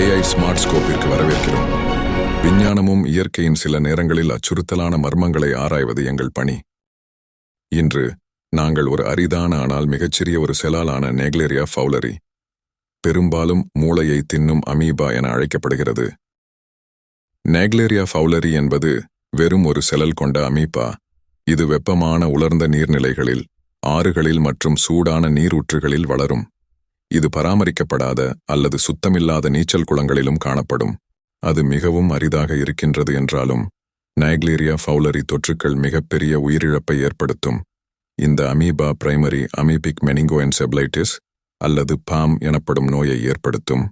AI smart ஸ்கோப்பிற்கு வரவேற்கிறோம். விஞ்ஞானமும் இயற்கையின் சில நேரங்களில் அச்சுறுத்தலான மர்மங்களை ஆராய்வது எங்கள் பணி. இன்று நாங்கள் ஒரு அரிதான ஆனால் மிகச்சிறிய ஒரு செலாலான நேக்லேரியா ஃபவுலரி பெரும்பாலும் மூளையை தின்னும் அமீபா என அழைக்கப்படுகிறது. நேக்லேரியா ஃபவுலரி என்பது வெறும் ஒரு செலல் கொண்ட அமீபா. இது வெப்பமான உலர்ந்த நீர்நிலைகளில் ஆறுகளில் மற்றும் சூடான நீரூற்றுகளில் வளரும். இது பராமரிக்கப்படாத அல்லது சுத்தமில்லாத நீச்சல் குளங்களிலும் காணப்படும். அது மிகவும் அரிதாக இருக்கின்றது என்றாலும் நைக்லேரியா ஃபவுலரி தொற்றுக்கள் மிகப்பெரிய உயிரிழப்பை ஏற்படுத்தும். இந்த அமீபா பிரைமரி அமீபிக் மெனிங்கோஎன்செப்ளைட்டிஸ் அல்லது பாம் எனப்படும் நோயை ஏற்படுத்தும்.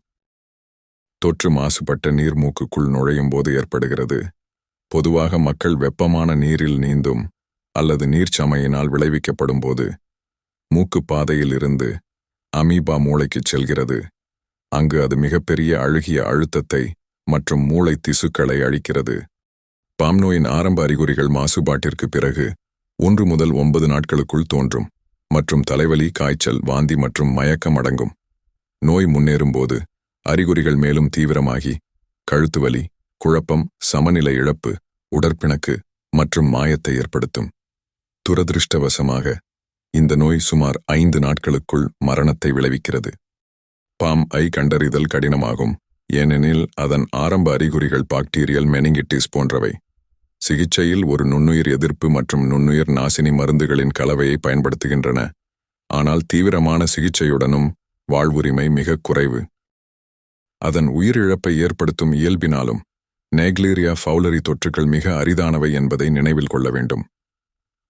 தொற்று மாசுபட்ட நீர் மூக்குக்குள் நுழையும் போது ஏற்படுகிறது. பொதுவாக மக்கள் வெப்பமான நீரில் நீந்தும் அல்லது நீர்ச்சமையினால் விளைவிக்கப்படும் போது மூக்கு பாதையில் இருந்து அமீபா மூளைக்குச் செல்கிறது. அங்கு அது மிகப்பெரிய அழுகிய அழுத்தத்தை மற்றும் மூளை திசுக்களை அழிக்கிறது. பாம் நோயின் ஆரம்ப அறிகுறிகள் மாசுபாட்டிற்கு பிறகு ஒன்று முதல் ஒன்பது நாட்களுக்குள் தோன்றும் மற்றும் தலைவலி காய்ச்சல் வாந்தி மற்றும் மயக்கம் அடங்கும். நோய் முன்னேறும்போது அறிகுறிகள் மேலும் தீவிரமாகி கழுத்து வலி குழப்பம் சமநிலை இழப்பு உடற்பிணக்கு மற்றும் மாயத்தை ஏற்படுத்தும். துரதிருஷ்டவசமாக இந்த நோய் சுமார் ஐந்து நாட்களுக்குள் மரணத்தை விளைவிக்கிறது. பாம் ஐ கண்டறிதல் கடினமாகும் ஏனெனில் அதன் ஆரம்ப அறிகுறிகள் பாக்டீரியல் மெனிங்கிட்டிஸ் போன்றவை. சிகிச்சையில் ஒரு நுண்ணுயிர் எதிர்ப்பு மற்றும் நுண்ணுயிர் நாசினி மருந்துகளின் கலவையை பயன்படுத்துகின்றன. ஆனால் தீவிரமான சிகிச்சையுடனும் வாழ்வுரிமை மிகக் குறைவு. அதன் உயிரிழப்பை ஏற்படுத்தும் இயல்பினாலும் நேக்லீரியா ஃபவுலரி தொற்றுகள் மிக அரிதானவை என்பதை நினைவில் கொள்ள வேண்டும்.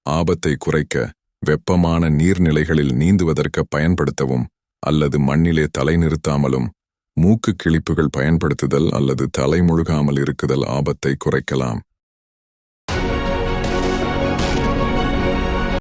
ஆபத்தை குறைக்க வெப்பமான நீர்நிலைகளில் நீந்துவதற்கு பயன்படுத்தவும் அல்லது மண்ணிலே தலை நிறுத்தாமலும் மூக்கு கிளிப்புகள் பயன்படுத்துதல் அல்லது தலை முழுகாமல் இருக்குதல் ஆபத்தை குறைக்கலாம்.